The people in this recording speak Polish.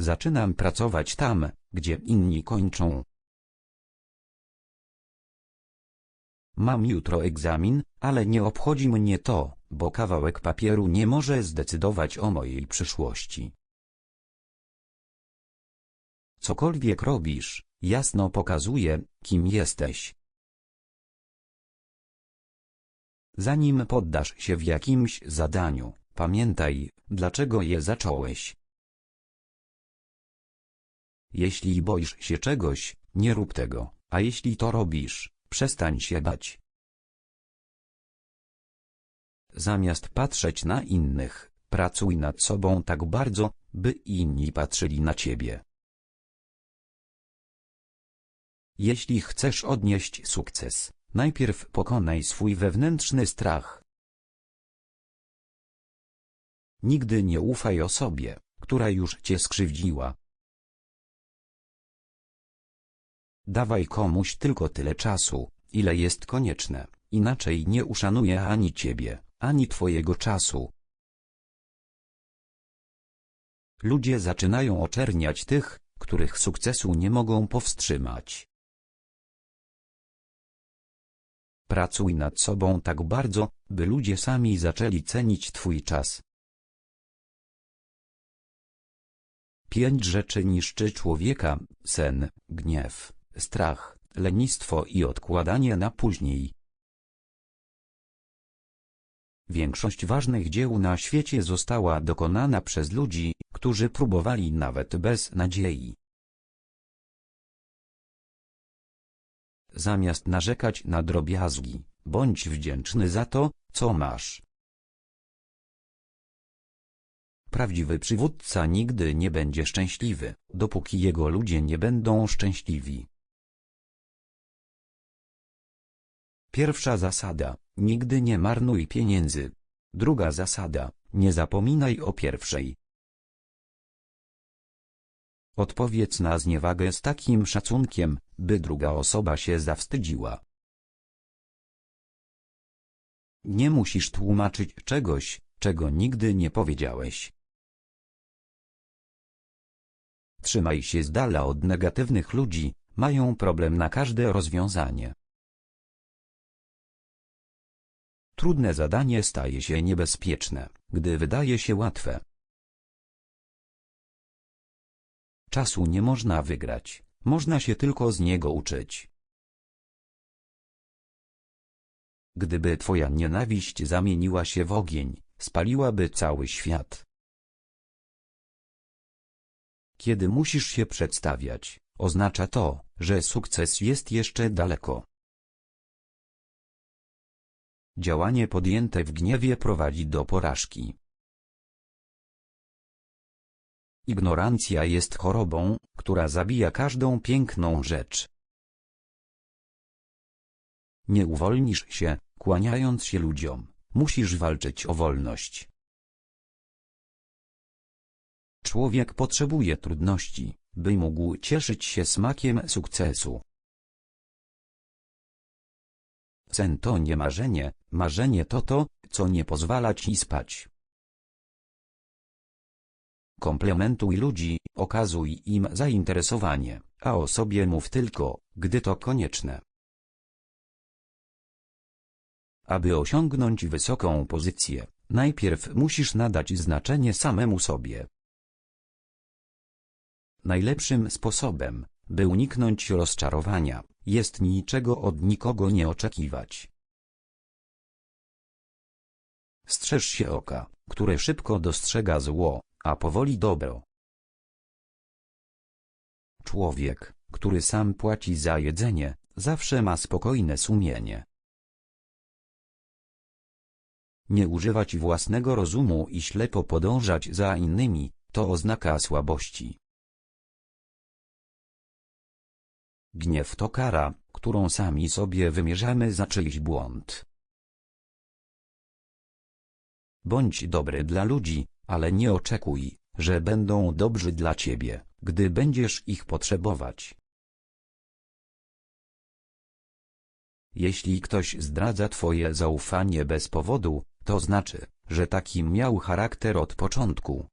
Zaczynam pracować tam, gdzie inni kończą. Mam jutro egzamin, ale nie obchodzi mnie to, bo kawałek papieru nie może zdecydować o mojej przyszłości. Cokolwiek robisz, jasno pokazuje, kim jesteś. Zanim poddasz się w jakimś zadaniu, pamiętaj, dlaczego je zacząłeś. Jeśli boisz się czegoś, nie rób tego, a jeśli to robisz, przestań się bać. Zamiast patrzeć na innych, pracuj nad sobą tak bardzo, by inni patrzyli na ciebie. Jeśli chcesz odnieść sukces, najpierw pokonaj swój wewnętrzny strach. Nigdy nie ufaj osobie, która już cię skrzywdziła. Dawaj komuś tylko tyle czasu, ile jest konieczne, inaczej nie uszanuje ani ciebie, ani twojego czasu. Ludzie zaczynają oczerniać tych, których sukcesu nie mogą powstrzymać. Pracuj nad sobą tak bardzo, by ludzie sami zaczęli cenić twój czas. Pięć rzeczy niszczy człowieka, sen, gniew, strach, lenistwo i odkładanie na później. Większość ważnych dzieł na świecie została dokonana przez ludzi, którzy próbowali nawet bez nadziei. Zamiast narzekać na drobiazgi, bądź wdzięczny za to, co masz. Prawdziwy przywódca nigdy nie będzie szczęśliwy, dopóki jego ludzie nie będą szczęśliwi. Pierwsza zasada, nigdy nie marnuj pieniędzy. Druga zasada, nie zapominaj o pierwszej. Odpowiedz na zniewagę z takim szacunkiem, by druga osoba się zawstydziła. Nie musisz tłumaczyć czegoś, czego nigdy nie powiedziałeś. Trzymaj się z dala od negatywnych ludzi, mają problem na każde rozwiązanie. Trudne zadanie staje się niebezpieczne, gdy wydaje się łatwe. Czasu nie można wygrać, można się tylko z niego uczyć. Gdyby twoja nienawiść zamieniła się w ogień, spaliłaby cały świat. Kiedy musisz się przedstawiać, oznacza to, że sukces jest jeszcze daleko. Działanie podjęte w gniewie prowadzi do porażki. Ignorancja jest chorobą, która zabija każdą piękną rzecz. Nie uwolnisz się, kłaniając się ludziom, musisz walczyć o wolność. Człowiek potrzebuje trudności, by mógł cieszyć się smakiem sukcesu. Sen to nie marzenie, marzenie to to, co nie pozwala ci spać. Komplementuj ludzi, okazuj im zainteresowanie, a o sobie mów tylko, gdy to konieczne. Aby osiągnąć wysoką pozycję, najpierw musisz nadać znaczenie samemu sobie. Najlepszym sposobem, by uniknąć rozczarowania, jest niczego od nikogo nie oczekiwać. Strzeż się oka, które szybko dostrzega zło, a powoli dobro. Człowiek, który sam płaci za jedzenie, zawsze ma spokojne sumienie. Nie używać własnego rozumu i ślepo podążać za innymi, to oznaka słabości. Gniew to kara, którą sami sobie wymierzamy za czyjś błąd. Bądź dobry dla ludzi, ale nie oczekuj, że będą dobrzy dla ciebie, gdy będziesz ich potrzebować. Jeśli ktoś zdradza twoje zaufanie bez powodu, to znaczy, że taki miał charakter od początku.